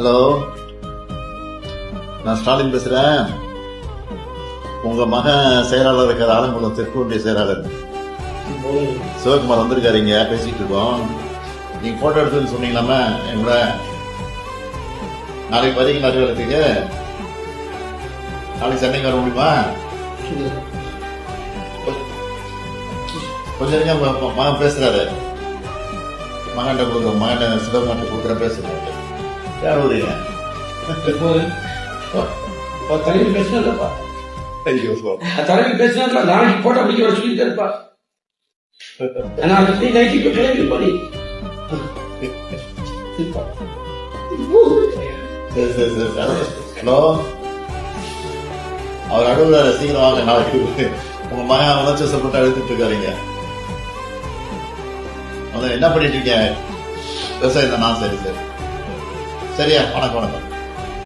Hello. நான் ஸ்டாலின் பேசுறேன். உங்க மகன் செயலாளர் இருக்கிற ஆலங்குளம் தெற்குண்டிய செயலாளர். சிவகுமார் வந்திருக்காரு இங்க பேசிட்டு இருக்கோம். நீங்க போட்டோ எடுத்துன்னு சொன்னீங்களாம எங்கள நாளைக்கு வரீங்க நடுவலத்துக்கு நாளைக்கு சென்னைக்கு வர முடியுமா? கொஞ்சம் இருங்க, மகன் பேசுறாரு. மகன்கிட்ட கொடுக்குற மகன் சிவகுமார்கிட்ட கொடுக்குற பேசுறாரு யார் வருவீங்க தலைவி பேசினதுப்பா ஐயோ தலைவி பேசினதுல நாளைக்கு போட்டோ பிடிக்க வர சொல்லிட்டு இருப்பா நாளைக்கு நைட்டுக்கு கிளம்பி பண்ணி சரி சரி சரி சரி ஹலோ அவர் அழுகுறாரு சீக்கிரம் வாங்க நாளைக்கு உங்க மகன் உணர்ச்சி வசப்பட்டு அழுத்துட்டு இருக்காருங்க அதான் என்ன பண்ணிட்டு இருக்கீங்க விவசாயம் தான் நான் சரி சரி சரியா? வணக்கம் வணக்கம்.